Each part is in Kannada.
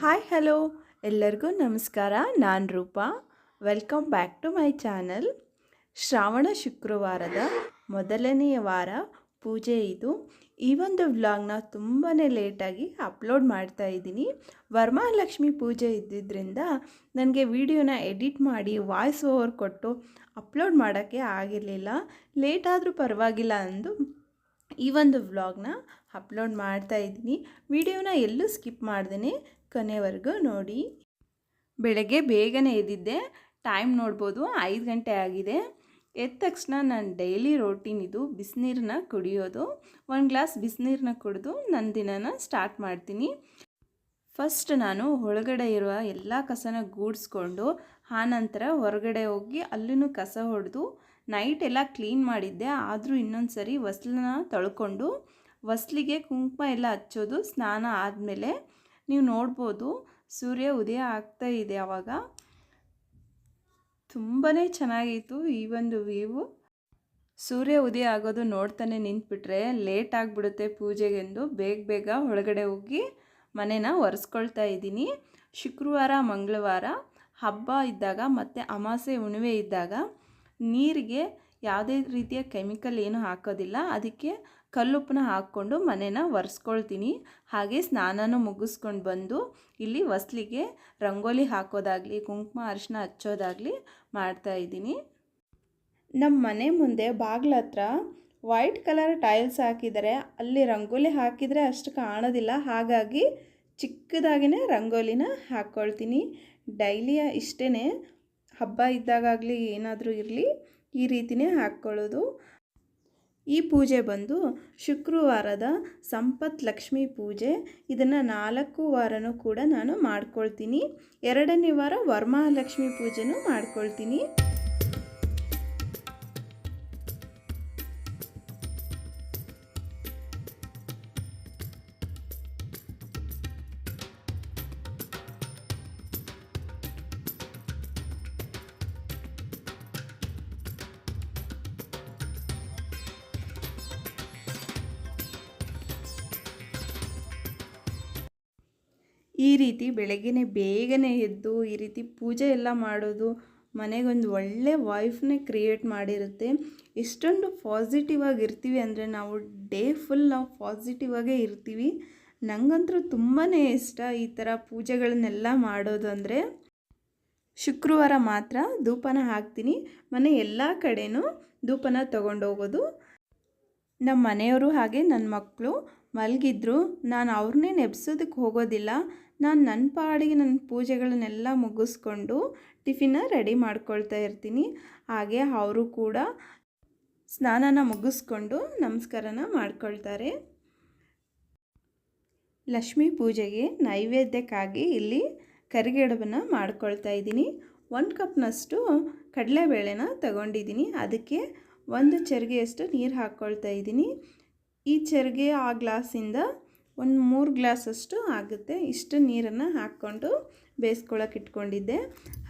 ಹಾಯ್ ಹಲೋ ಎಲ್ಲರಿಗೂ ನಮಸ್ಕಾರ. ನಾನು Rupa. Welcome back to my channel Shravana ಶುಕ್ರವಾರದ ಮೊದಲನೆಯ ವಾರ, ಪೂಜೆ ಇದು. ಈ ಒಂದು ವ್ಲಾಗ್ನ ತುಂಬಾ ಲೇಟಾಗಿ ಅಪ್ಲೋಡ್ ಮಾಡ್ತಾ ಇದ್ದೀನಿ. ವರಮಹಾಲಕ್ಷ್ಮಿ ಪೂಜೆ ಇದ್ದಿದ್ದರಿಂದ ನನಗೆ ವಿಡಿಯೋನ ಎಡಿಟ್ ಮಾಡಿ ವಾಯ್ಸ್ ಓವರ್ ಕೊಟ್ಟು ಅಪ್ಲೋಡ್ ಮಾಡೋಕ್ಕೆ ಆಗಿರಲಿಲ್ಲ. ಲೇಟಾದರೂ ಪರವಾಗಿಲ್ಲ ಅಂದು ಈ ಒಂದು ವ್ಲಾಗ್ನ ಅಪ್ಲೋಡ್ ಮಾಡ್ತಾ ಇದ್ದೀನಿ. ವಿಡಿಯೋನ ಎಲ್ಲೂ ಸ್ಕಿಪ್ ಮಾಡ್ದೇ ಕೊನೆವರೆಗೂ ನೋಡಿ. ಬೆಳಗ್ಗೆ ಬೇಗನೆ ಎದ್ದಿದ್ದೆ. ಟೈಮ್ ನೋಡ್ಬೋದು ಐದು ಗಂಟೆ ಆಗಿದೆ. ಎದ್ದ ತಕ್ಷಣ ನಾನು ಡೈಲಿ ರೋಟೀನ್ ಇದು ಬಿಸಿನೀರನ್ನ ಕುಡಿಯೋದು. ಒಂದು ಗ್ಲಾಸ್ ಬಿಸಿನೀರನ್ನ ಕುಡಿದು ನನ್ನ ದಿನನ ಸ್ಟಾರ್ಟ್ ಮಾಡ್ತೀನಿ. ಫಸ್ಟ್ ನಾನು ಒಳಗಡೆ ಇರುವ ಎಲ್ಲ ಕಸನ ಗೂಡಿಸ್ಕೊಂಡು ಆನಂತರ ಹೊರಗಡೆ ಹೋಗಿ ಅಲ್ಲೂ ಕಸ ಹೊಡೆದು ನೈಟ್ ಎಲ್ಲ ಕ್ಲೀನ್ ಮಾಡಿದ್ದೆ. ಆದರೂ ಇನ್ನೊಂದು ಸರಿ ಹೊಸ್ಲನ್ನ ತೊಳ್ಕೊಂಡು ಹೊಸ್ಲಿಗೆ ಕುಂಕುಮ ಎಲ್ಲ ಹಚ್ಚೋದು ಸ್ನಾನ ಆದಮೇಲೆ ನೀವು ನೋಡ್ಬೋದು ಸೂರ್ಯ ಉದಯ ಆಗ್ತಾ ಇದೆ ಆವಾಗ ತುಂಬಾ ಚೆನ್ನಾಗಿತ್ತು ಈ ಒಂದು ವ್ಯೂವು ಸೂರ್ಯ ಉದಯ ಆಗೋದು ನೋಡ್ತಾನೆ ನಿಂತ್ಬಿಟ್ರೆ ಲೇಟ್ ಆಗಿಬಿಡುತ್ತೆ ಪೂಜೆಗೆಂದು. ಬೇಗ ಬೇಗ ಒಳಗಡೆ ಹೋಗಿ ಮನೇನ ಒರೆಸ್ಕೊಳ್ತಾ ಇದ್ದೀನಿ. ಶುಕ್ರವಾರ, ಮಂಗಳವಾರ ಹಬ್ಬ ಇದ್ದಾಗ ಮತ್ತು ಅಮಾಸೆ ಉಣಿವೆ ಇದ್ದಾಗ ನೀರಿಗೆ ಯಾವುದೇ ರೀತಿಯ ಕೆಮಿಕಲ್ ಏನು ಹಾಕೋದಿಲ್ಲ. ಅದಕ್ಕೆ ಕಲ್ಲುಪ್ಪನ್ನ ಹಾಕ್ಕೊಂಡು ಮನೇನ ಒರೆಸ್ಕೊಳ್ತೀನಿ. ಹಾಗೆ ಸ್ನಾನನೂ ಮುಗಿಸ್ಕೊಂಡು ಬಂದು ಇಲ್ಲಿ ಹೊಸ್ಲಿಗೆ ರಂಗೋಲಿ ಹಾಕೋದಾಗಲಿ, ಕುಂಕುಮ ಅರಿಶಿನ ಹಚ್ಚೋದಾಗಲಿ ಮಾಡ್ತಾಯಿದ್ದೀನಿ ನಮ್ಮ ಮನೆ ಮುಂದೆ ಬಾಗಿಲ ಹತ್ರ ವೈಟ್ ಕಲರ್ ಟೈಲ್ಸ್ ಹಾಕಿದರೆ. ಅಲ್ಲಿ ರಂಗೋಲಿ ಹಾಕಿದರೆ ಅಷ್ಟು ಕಾಣೋದಿಲ್ಲ. ಹಾಗಾಗಿ ಚಿಕ್ಕದಾಗಿನೇ ರಂಗೋಲಿನ ಹಾಕ್ಕೊಳ್ತೀನಿ ಡೈಲಿಯ ಇಷ್ಟೇ ಹಬ್ಬ ಇದ್ದಾಗಲಿ ಏನಾದರೂ ಇರಲಿ, ಈ ರೀತಿಯೇ ಹಾಕ್ಕೊಳ್ಳೋದು. ಈ ಪೂಜೆ ಬಂದು ಶುಕ್ರವಾರದ ಸಂಪತ್ ಲಕ್ಷ್ಮಿ ಪೂಜೆ. ಇದನ್ನು ನಾಲ್ಕು ವಾರನೂ ಕೂಡ ನಾನು ಮಾಡ್ಕೊಳ್ತೀನಿ. ಎರಡನೇ ವಾರ ವರಮಹಾಲಕ್ಷ್ಮಿ ಪೂಜೆನೂ ಮಾಡ್ಕೊಳ್ತೀನಿ. ಈ ರೀತಿ ಬೆಳಗ್ಗೆನೆ ಬೇಗನೆ ಎದ್ದು, ಈ ರೀತಿ ಪೂಜೆ ಎಲ್ಲ ಮಾಡೋದು ಮನೆಗೊಂದು ಒಳ್ಳೆ ವೈಫ್ನೇ ಕ್ರಿಯೇಟ್ ಮಾಡಿರುತ್ತೆ. ಎಷ್ಟೊಂದು ಪಾಸಿಟಿವ್ ಆಗಿರ್ತೀವಿ ಅಂದರೆ ನಾವು ಡೇ ಫುಲ್ ನಾವು ಪಾಸಿಟಿವ್ ಆಗೇ ಇರ್ತೀವಿ. ನನಗಂತೂ ತುಂಬಾ ಇಷ್ಟ ಈ ಥರ ಪೂಜೆಗಳನ್ನೆಲ್ಲ ಮಾಡೋದು ಅಂದರೆ ಶುಕ್ರವಾರ ಮಾತ್ರ ಧೂಪನ ಹಾಕ್ತೀನಿ. ಮನೆ ಎಲ್ಲ ಕಡೆನೂ ಧೂಪನ ತೊಗೊಂಡೋಗೋದು. ನಮ್ಮ ಮನೆಯವರು ಹಾಗೆ ನನ್ನ ಮಕ್ಕಳು ಮಲಗಿದ್ರು, ನಾನು ಅವ್ರನ್ನೇ ನೆಬ್ಸೋದಕ್ಕೆ ಹೋಗೋದಿಲ್ಲ. ನಾನು ನನ್ನ ಪಾಡಿಗೆ ನನ್ನ ಪೂಜೆಗಳನ್ನೆಲ್ಲ ಮುಗಿಸ್ಕೊಂಡು ಟಿಫಿನ ರೆಡಿ ಮಾಡ್ಕೊಳ್ತಾ ಇರ್ತೀನಿ. ಹಾಗೆ ಅವರು ಕೂಡ ಸ್ನಾನನ ಮುಗಿಸ್ಕೊಂಡು ನಮಸ್ಕಾರನ ಮಾಡ್ಕೊಳ್ತಾರೆ. ಲಕ್ಷ್ಮೀ ಪೂಜೆಗೆ ನೈವೇದ್ಯಕ್ಕಾಗಿ ಇಲ್ಲಿ ಕರಿಗಡಬನ್ನು ಮಾಡ್ಕೊಳ್ತಾ ಇದ್ದೀನಿ. ಒಂದು ಕಪ್ನಷ್ಟು ಕಡಲೆಬೇಳೆನ ತಗೊಂಡಿದ್ದೀನಿ. ಅದಕ್ಕೆ ಒಂದು ಚರಿಗೆಯಷ್ಟು ನೀರು ಹಾಕ್ಕೊಳ್ತಾ ಇದ್ದೀನಿ. ಈ ಚೆರಿಗೆ ಆ ಗ್ಲಾಸಿಂದ ಒಂದು ಮೂರು ಗ್ಲಾಸಷ್ಟು ಆಗುತ್ತೆ. ಇಷ್ಟು ನೀರನ್ನು ಹಾಕ್ಕೊಂಡು ಬೇಯಿಸ್ಕೊಳಕ್ಕೆ ಇಟ್ಕೊಂಡಿದ್ದೆ.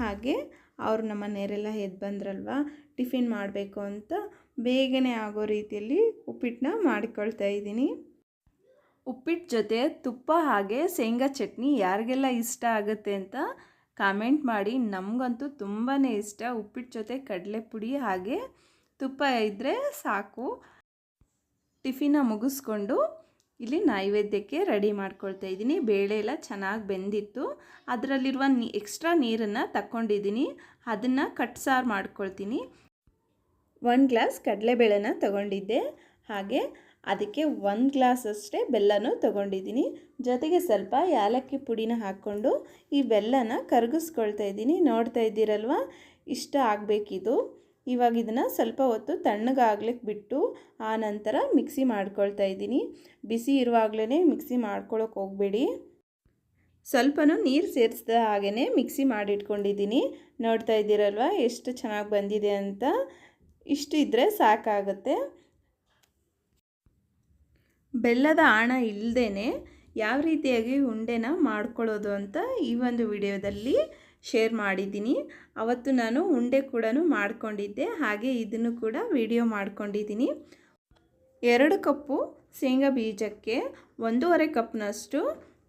ಹಾಗೆ ಅವರು ನಮ್ಮ ಮನೆಯವರೆಲ್ಲ ಎದ್ದು ಬಂದ್ರಲ್ವ, ಟಿಫಿನ್ ಮಾಡಬೇಕು ಅಂತ ಬೇಗನೆ ಆಗೋ ರೀತಿಯಲ್ಲಿ ಉಪ್ಪಿಟ್ಟನ್ನ ಮಾಡಿಕೊಳ್ತಾ ಇದ್ದೀನಿ. ಉಪ್ಪಿಟ್ಟು ಜೊತೆ ತುಪ್ಪ ಹಾಗೆ ಶೇಂಗಾ ಚಟ್ನಿ ಯಾರಿಗೆಲ್ಲ ಇಷ್ಟ ಆಗುತ್ತೆ ಅಂತ ಕಾಮೆಂಟ್ ಮಾಡಿ. ನಮಗಂತೂ ತುಂಬಾ ಇಷ್ಟ ಉಪ್ಪಿಟ್ಟು ಜೊತೆ ಕಡಲೆ ಪುಡಿ ಹಾಗೆ ತುಪ್ಪ ಇದ್ದರೆ ಸಾಕು. ಟಿಫಿನ ಮುಗಿಸ್ಕೊಂಡು ಇಲ್ಲಿ ನೈವೇದ್ಯಕ್ಕೆ ರೆಡಿ ಮಾಡ್ಕೊಳ್ತಾ ಇದ್ದೀನಿ. ಬೇಳೆ ಎಲ್ಲ ಚೆನ್ನಾಗಿ ಬೆಂದಿತ್ತು. ಅದರಲ್ಲಿರುವ ನೀ ಎಕ್ಸ್ಟ್ರಾ ನೀರನ್ನು ತಕ್ಕೊಂಡಿದ್ದೀನಿ. ಅದನ್ನು ಕಟ್ ಸಾರು ಮಾಡ್ಕೊಳ್ತೀನಿ. ಒಂದು ಗ್ಲಾಸ್ ಕಡಲೆಬೇಳೆನ ತಗೊಂಡಿದ್ದೆ. ಹಾಗೆ ಅದಕ್ಕೆ ಒಂದು ಗ್ಲಾಸ್ ಅಷ್ಟೇ ಬೆಲ್ಲನೂ ತೊಗೊಂಡಿದ್ದೀನಿ. ಜೊತೆಗೆ ಸ್ವಲ್ಪ ಏಲಕ್ಕಿ ಪುಡಿನ ಹಾಕ್ಕೊಂಡು ಈ ಬೆಲ್ಲನ ಕರಗಿಸ್ಕೊಳ್ತಾ ಇದ್ದೀನಿ. ನೋಡ್ತಾ ಇದ್ದೀರಲ್ವ? ಇಷ್ಟ ಆಗಬೇಕಿದು. ಇವಾಗ ಇದನ್ನು ಸ್ವಲ್ಪ ಹೊತ್ತು ತಣ್ಣಗಾಗ್ಲಿಕ್ಕೆ ಬಿಟ್ಟು ಆ ನಂತರ ಮಿಕ್ಸಿ ಮಾಡ್ಕೊಳ್ತಾ ಇದ್ದೀನಿ. ಬಿಸಿ ಇರುವಾಗಲೇ ಮಿಕ್ಸಿ ಮಾಡ್ಕೊಳ್ಳೋಕೆ ಹೋಗಬೇಡಿ. ಸ್ವಲ್ಪನೂ ನೀರು ಸೇರಿಸ್ದ ಹಾಗೇ ಮಿಕ್ಸಿ ಮಾಡಿಟ್ಕೊಂಡಿದ್ದೀನಿ. ನೋಡ್ತಾ ಇದ್ದೀರಲ್ವ ಎಷ್ಟು ಚೆನ್ನಾಗಿ ಬಂದಿದೆ ಅಂತ. ಇಷ್ಟು ಇದ್ದರೆ ಸಾಕಾಗುತ್ತೆ. ಬೆಲ್ಲದ ಆಣ ಇಲ್ಲದೇ ಯಾವ ರೀತಿಯಾಗಿ ಉಂಡೆನ ಮಾಡ್ಕೊಳ್ಳೋದು ಅಂತ ಈ ಒಂದು ವಿಡಿಯೋದಲ್ಲಿ ಶೇರ್ ಮಾಡಿದ್ದೀನಿ. ಅವತ್ತು ನಾನು ಉಂಡೆ ಕೂಡ ಮಾಡಿಕೊಂಡಿದ್ದೆ. ಹಾಗೆ ಇದನ್ನು ಕೂಡ ವಿಡಿಯೋ ಮಾಡ್ಕೊಂಡಿದ್ದೀನಿ. ಎರಡು ಕಪ್ಪು ಶೇಂಗಾ ಬೀಜಕ್ಕೆ ಒಂದೂವರೆ ಕಪ್ನಷ್ಟು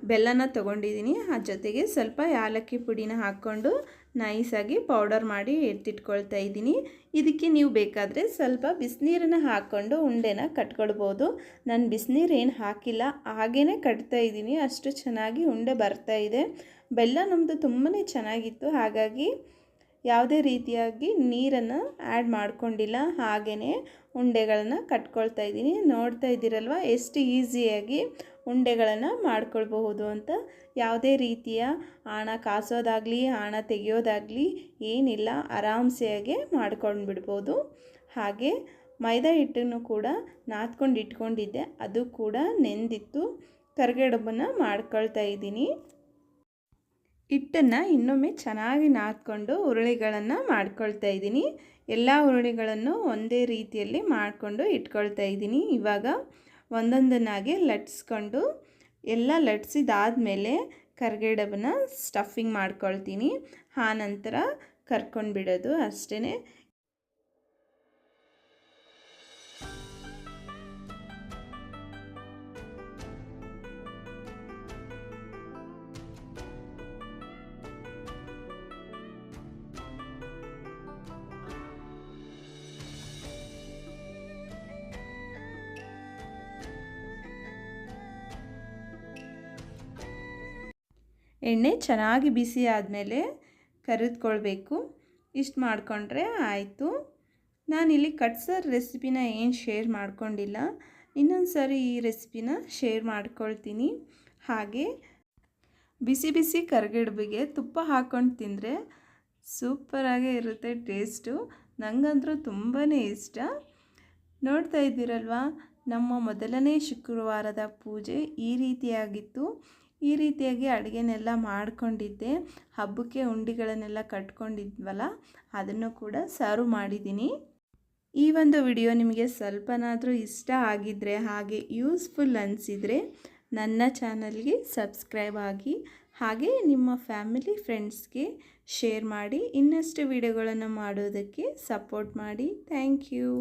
ಬೆಲ್ಲನ ತಗೊಂಡಿದ್ದೀನಿ. ಆ ಜೊತೆಗೆ ಸ್ವಲ್ಪ ಯಾಲಕ್ಕಿ ಪುಡಿನ ಹಾಕ್ಕೊಂಡು ನೈಸಾಗಿ ಪೌಡರ್ ಮಾಡಿ ಎತ್ತಿಟ್ಕೊಳ್ತಾ ಇದ್ದೀನಿ. ಇದಕ್ಕೆ ನೀವು ಬೇಕಾದರೆ ಸ್ವಲ್ಪ ಬಿಸಿನೀರನ್ನು ಹಾಕ್ಕೊಂಡು ಉಂಡೆನ ಕಟ್ಕೊಳ್ಬೋದು. ನಾನು ಬಿಸಿನೀರು ಏನು ಹಾಕಿಲ್ಲ ಹಾಗೇ ಕಟ್ತಾ ಇದ್ದೀನಿ. ಅಷ್ಟು ಚೆನ್ನಾಗಿ ಉಂಡೆ ಬರ್ತಾ ಇದೆ. ಬೆಲ್ಲ ನಮ್ಮದು ತುಂಬಾ ಚೆನ್ನಾಗಿತ್ತು. ಹಾಗಾಗಿ ಯಾವುದೇ ರೀತಿಯಾಗಿ ನೀರನ್ನು ಆ್ಯಡ್ ಮಾಡ್ಕೊಂಡಿಲ್ಲ, ಹಾಗೆಯೇ ಉಂಡೆಗಳನ್ನು ಕಟ್ಕೊಳ್ತಾ ಇದ್ದೀನಿ. ನೋಡ್ತಾ ಇದ್ದೀರಲ್ವ, ಎಷ್ಟು ಈಸಿಯಾಗಿ ಉಂಡೆಗಳನ್ನು ಮಾಡ್ಕೊಳ್ಬಹುದು ಅಂತ. ಯಾವುದೇ ರೀತಿಯ ಹಣ ಕಾಸೋದಾಗಲಿ ಹಣ ತೆಗೆಯೋದಾಗಲಿ ಏನಿಲ್ಲ, ಆರಾಮ್ಸೆಯಾಗೆ ಮಾಡ್ಕೊಂಡು ಬಿಡ್ಬೋದು ಹಾಗೆ ಮೈದಾ ಹಿಟ್ಟನ್ನು ಕೂಡ ನಾದ್ಕೊಂಡು ಇಟ್ಕೊಂಡಿದ್ದೆ, ಅದು ಕೂಡ ನೆಂದಿತ್ತು. ಕರ್ಗಡಬನ್ನು ಮಾಡ್ಕೊಳ್ತಾ ಇದ್ದೀನಿ. ಹಿಟ್ಟನ್ನು ಇನ್ನೊಮ್ಮೆ ಚೆನ್ನಾಗಿ ನಾದ್ಕೊಂಡು ಉರುಳಿಗಳನ್ನು ಮಾಡ್ಕೊಳ್ತಾ ಇದ್ದೀನಿ. ಎಲ್ಲ ಉರುಳಿಗಳನ್ನು ಒಂದೇ ರೀತಿಯಲ್ಲಿ ಮಾಡಿಕೊಂಡು ಇಟ್ಕೊಳ್ತಾ ಇದ್ದೀನಿ. ಇವಾಗ ಒಂದೊಂದನ್ನಾಗೆ ಲಟ್ಸ್ಕೊಂಡು ಎಲ್ಲ ಲಟ್ಸಿದಾದಮೇಲೆ ಕರ್ಗೆಡಬನ್ನು ಸ್ಟಫಿಂಗ್ ಮಾಡ್ಕೊಳ್ತೀನಿ. ಆ ನಂತರ ಕರ್ಕೊಂಡು ಬಿಡೋದು ಅಷ್ಟೇ ಎಣ್ಣೆ ಚೆನ್ನಾಗಿ ಬಿಸಿ ಆದಮೇಲೆ ಕರಿದ್ಕೊಳ್ಬೇಕು. ಇಷ್ಟು ಮಾಡಿಕೊಂಡ್ರೆ ಆಯಿತು. ನಾನಿಲ್ಲಿ ಕಟ್ಸರ್ ರೆಸಿಪಿನ ಏನು ಶೇರ್ ಮಾಡ್ಕೊಂಡಿಲ್ಲ ಇನ್ನೊಂದು ಸಾರಿ ಈ ರೆಸಿಪಿನ ಶೇರ್ ಮಾಡ್ಕೊಳ್ತೀನಿ. ಹಾಗೆ ಬಿಸಿ ಬಿಸಿ ಕರ್ಗಿಡ್ಬಿಗೆ ತುಪ್ಪ ಹಾಕ್ಕೊಂಡು ತಿಂದರೆ ಸೂಪರಾಗೇ ಇರುತ್ತೆ, ಟೇಸ್ಟು. ನನಗಂತೂ ತುಂಬಾ ಇಷ್ಟ. ನೋಡ್ತಾ ಇದ್ದೀರಲ್ವಾ, ನಮ್ಮ ಮೊದಲನೇ ಶುಕ್ರವಾರದ ಪೂಜೆ ಈ ರೀತಿಯಾಗಿತ್ತು. ಈ ರೀತಿಯಾಗಿ ಅಡುಗೆನೆಲ್ಲ ಮಾಡಿಕೊಂಡಿದ್ದೆ. ಹಬ್ಬಕ್ಕೆ ಉಂಡಿಗಳನ್ನೆಲ್ಲ ಕಟ್ಕೊಂಡಿದ್ವಲ್ಲ, ಅದನ್ನು ಕೂಡ ಸರ್ವ್ ಮಾಡಿದ್ದೀನಿ. ಈ ಒಂದು ವಿಡಿಯೋ ನಿಮಗೆ ಸ್ವಲ್ಪನಾದರೂ ಇಷ್ಟ ಆಗಿದ್ದರೆ ಹಾಗೆ ಯೂಸ್ಫುಲ್ ಅನಿಸಿದರೆ ನನ್ನ ಚಾನಲ್ಗೆ ಸಬ್ಸ್ಕ್ರೈಬ್ ಆಗಿ, ಹಾಗೆ ನಿಮ್ಮ ಫ್ಯಾಮಿಲಿ ಫ್ರೆಂಡ್ಸ್ಗೆ ಶೇರ್ ಮಾಡಿ, ಇನ್ನಷ್ಟು ವಿಡಿಯೋಗಳನ್ನು ಮಾಡೋದಕ್ಕೆ ಸಪೋರ್ಟ್ ಮಾಡಿ. Thank you.